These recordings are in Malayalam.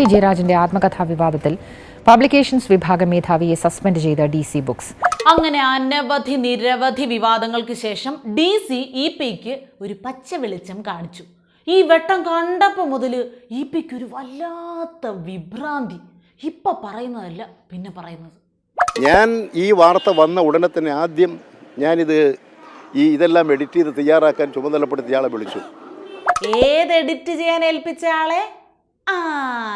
പി ജയരാജന്റെ ആത്മകഥാ വിവാദത്തിൽ പബ്ലിക്കേഷൻസ് വിഭാഗം മേധാവിയെ സസ്പെൻഡ് ചെയ്ത ഡി സി ബുക്സ്. അങ്ങനെ അനവധി നിരവധി വിവാദങ്ങൾക്ക് ശേഷം ഡി സി ഇ പിക്ക് ഒരു പച്ച വെളിച്ചം കാണിച്ചു. ഈ വെട്ടം കണ്ടപ്പോൾ മുതൽ ഇ പിക്ക് ഒരു വല്ലാത്ത വിഭ്രാന്തി. ഇപ്പൊ പറയുന്നതല്ല പിന്നെ പറയുന്നത്. ഞാൻ ഈ വാർത്ത വന്ന ഉടനെ തന്നെ ആദ്യം ഞാനിത് ഈ ഇതെല്ലാം എഡിറ്റ് ചെയ്ത് തയ്യാറാക്കാൻ ചുമതലപ്പെടുത്തിയ ആളെ വിളിച്ചു. ഏത് എഡിറ്റ് ചെയ്യാൻ ഏൽപ്പിച്ച ആളെ? ആ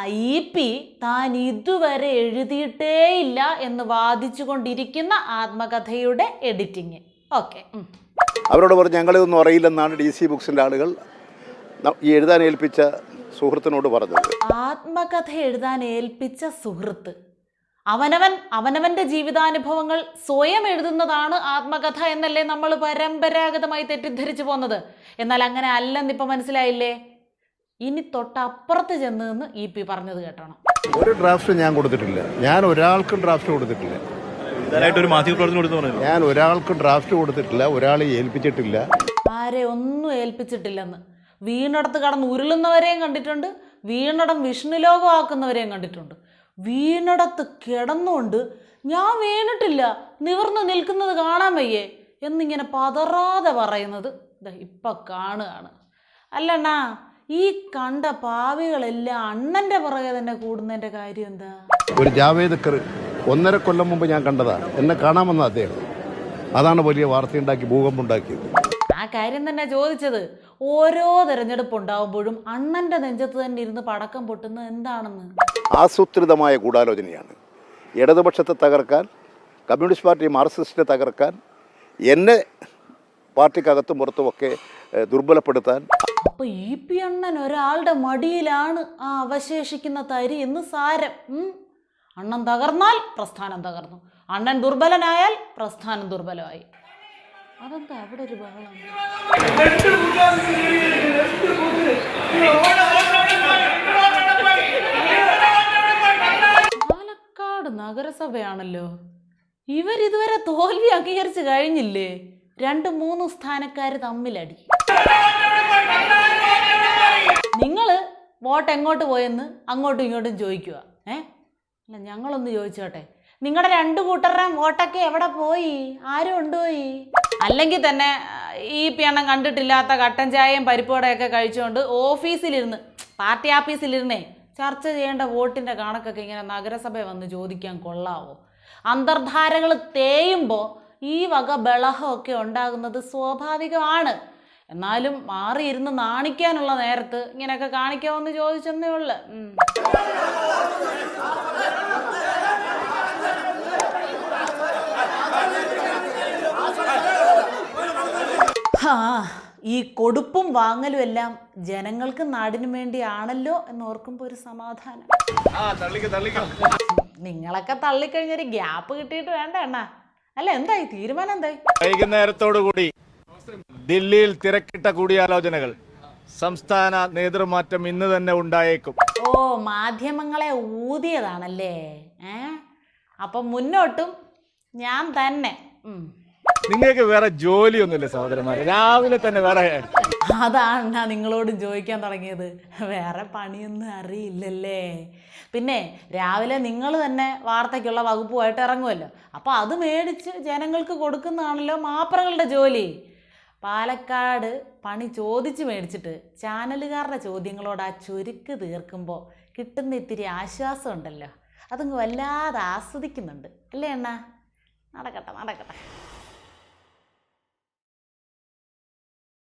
ഇ പി താൻ ഇതുവരെ എഴുതിയിട്ടേയില്ല എന്ന് വാദിച്ചുകൊണ്ടിരിക്കുന്ന ആത്മകഥയുടെ എഡിറ്റിങ്. ഓക്കെ അവരോട് പറഞ്ഞു ഞങ്ങളിതൊന്നും അറിയില്ലെന്നാണ് ഡി സി ബുക്സിന്റെ ആളുകൾ ഈ എഴുതാൻ ഏൽപ്പിച്ച സുഹൃത്തിനോട് പറഞ്ഞത്. ആത്മകഥ എഴുതാൻ ഏൽപ്പിച്ച സുഹൃത്ത്. അവനവൻ അവനവന്റെ ജീവിതാനുഭവങ്ങൾ സ്വയം എഴുതുന്നതാണ് ആത്മകഥ എന്നല്ലേ നമ്മൾ പരമ്പരാഗതമായി തെറ്റിദ്ധരിച്ചു പോന്നത്. എന്നാൽ അങ്ങനെ അല്ലെന്നിപ്പോൾ മനസ്സിലായില്ലേ? ഇനി തൊട്ടപ്പുറത്ത് ചെന്ന് നിന്ന് ഇ പി പറഞ്ഞത് കേട്ടണം. ഒരു ഡ്രാഫ്റ്റ് ഞാൻ കൊടുത്തിട്ടില്ല. ഞാൻ ഒരാൾക്കും ഡ്രാഫ്റ്റ് കൊടുത്തിട്ടില്ല. ഞാൻ ഒരാൾക്കും ഡ്രാഫ്റ്റ് കൊടുത്തിട്ടില്ല. ഒരാളെ ഏൽപ്പിച്ചിട്ടില്ല. ആരെ ഒന്നും ഏൽപ്പിച്ചിട്ടില്ലെന്ന്. വീണടത്ത് കടന്ന് ഉരുളുന്നവരെയും കണ്ടിട്ടുണ്ട്. വീണടം വിഷ്ണുലോകമാക്കുന്നവരെയും കണ്ടിട്ടുണ്ട്. വീണടത്ത് കിടന്നുകൊണ്ട് ഞാൻ വീണിട്ടില്ല. നിവർന്ന് നിൽക്കുന്നത് കാണാൻ വയ്യേ എന്നിങ്ങനെ പതറാതെ പറയുന്നത് ദാ ഇപ്പൊ കാണുകയാണ്. അല്ലണ്ണാ ഈ കണ്ട പാവികളെല്ലാം അണ്ണന്റെ പുറകെ തന്നെ കൂടുന്നതിന്റെ കാര്യം എന്താ? ഒരു ജാവേദക്കർ ഒന്നര കൊല്ലം മുമ്പ് ഞാൻ കണ്ടതാ. എന്നെ കാണാമെന്ന അദ്ദേഹം. അതാണ് വലിയ വാർത്തയുണ്ടാക്കി ഭൂകമ്പുണ്ടാക്കിയത് ആ കാര്യം തന്നെ ചോദിച്ചത്. ഓരോ തെരഞ്ഞെടുപ്പ് ഉണ്ടാവുമ്പോഴും അണ്ണന്റെ നെഞ്ചത്ത് തന്നെ ഇരുന്ന് പടക്കം പൊട്ടുന്നത് എന്താണെന്ന്? ആസൂത്രിതമായ ഗൂഢാലോചനയാണ്. ഇടതുപക്ഷത്തെ തകർക്കാൻ കമ്മ്യൂണിസ്റ്റ് പാർട്ടി മാർക്സിസ്റ്റിനെ തകർക്കാൻ എന്നെ പാർട്ടിക്കകത്തും പുറത്തുമൊക്കെ ദുർബലപ്പെടുത്താൻ അപ്പൊ ഈ പി അണ്ണൻ ഒരാളുടെ മടിയിലാണ് ആ അവശേഷിക്കുന്ന തരി എന്ന് സാരം. അണ്ണൻ തകർന്നാൽ പ്രസ്ഥാനം തകർന്നു. അണ്ണൻ ദുർബലനായാൽ പ്രസ്ഥാനം ദുർബലമായി. അതെന്താ അവിടെ ഒരു പാലക്കാട് നഗരസഭയാണല്ലോ. ഇവരിതുവരെ തോൽവി അംഗീകരിച്ചു കഴിഞ്ഞില്ലേ? രണ്ട് മൂന്ന് സ്ഥാനക്കാർ തമ്മിലടി. വോട്ട് എങ്ങോട്ട് പോയെന്ന് അങ്ങോട്ടും ഇങ്ങോട്ടും ചോദിക്കുക. ഏ? അല്ല ഞങ്ങളൊന്ന് ചോദിച്ചോട്ടെ. നിങ്ങളുടെ രണ്ട് കൂട്ടരുടെയും വോട്ടൊക്കെ എവിടെ പോയി? ആരും ഉണ്ടോയി അല്ലെങ്കിൽ തന്നെ ഈ പിയണ്ണം കണ്ടിട്ടില്ലാത്ത കട്ടൻ ചായയും പരിപ്പോടയൊക്കെ കഴിച്ചുകൊണ്ട് ഓഫീസിലിരുന്ന് പാർട്ടി ഓഫീസിലിരുന്നേ ചർച്ച ചെയ്യേണ്ട വോട്ടിന്റെ കണക്കൊക്കെ ഇങ്ങനെ നഗരസഭ വന്ന് ചോദിക്കാൻ കൊള്ളാവോ? അന്തർധാരകൾ തേയുമ്പോൾ ഈ വക ബളഹമൊക്കെ ഉണ്ടാകുന്നത് സ്വാഭാവികമാണ്. എന്നാലും മാറിയിരുന്ന് നാണിക്കാനുള്ള നേരത്ത് ഇങ്ങനെയൊക്കെ കാണിക്കാമെന്ന് ചോദിച്ചെന്നേ ഉള്ളു. ആ ഈ കൊടുപ്പും വാങ്ങലും എല്ലാം ജനങ്ങൾക്ക് നാടിനു വേണ്ടിയാണല്ലോ എന്ന് ഓർക്കുമ്പോൾ ഒരു സമാധാനം. നിങ്ങളൊക്കെ തള്ളിക്കഴിഞ്ഞൊരു ഗ്യാപ്പ് കിട്ടിയിട്ട് വേണ്ട എണ്ണ അല്ല എന്തായി? തീരുമാനം എന്തായി? വൈകുന്നേരത്തോടു കൂടി ദില്ലിയിൽ തിരക്കിട്ട കൂടിയാലോചനകൾ. സംസ്ഥാന നേതൃമാറ്റം ഇന്ന് തന്നെ ഉണ്ടായേക്കും. ഓ മാധ്യമങ്ങളെ ഊതിയതാണല്ലേ? ഏ? അപ്പം മുന്നോട്ടും ഞാൻ തന്നെ. ഉം. നിങ്ങൾക്ക് വേറെ ജോലിയൊന്നുമില്ല സഹോദരന്മാരെ. രാവിലെ തന്നെ വേറെ അതാണ് ഞാൻ നിങ്ങളോട് ചോദിക്കാൻ തുടങ്ങിയത്. വേറെ പണിയൊന്നും അറിയില്ലല്ലേ? പിന്നെ രാവിലെ നിങ്ങൾ തന്നെ വാർത്തയ്ക്കുള്ള വകുപ്പുമായിട്ട് ഇറങ്ങുമല്ലോ. അപ്പോൾ അത് മേടിച്ച് ജനങ്ങൾക്ക് കൊടുക്കുന്നതാണല്ലോ മാപ്രകളുടെ ജോലി. പാലക്കാട് പണി ചോദിച്ച് മേടിച്ചിട്ട് ചാനലുകാരുടെ ചോദ്യങ്ങളോട് ആ ചുരുക്ക് തീർക്കുമ്പോൾ കിട്ടുന്ന ഇത്തിരി ആശ്വാസം ഉണ്ടല്ലോ. അതങ്ങ് വല്ലാതെ ആസ്വദിക്കുന്നുണ്ട്. അല്ലേ അണ്ണാ? നടക്കട്ടെ നടക്കട്ടെ.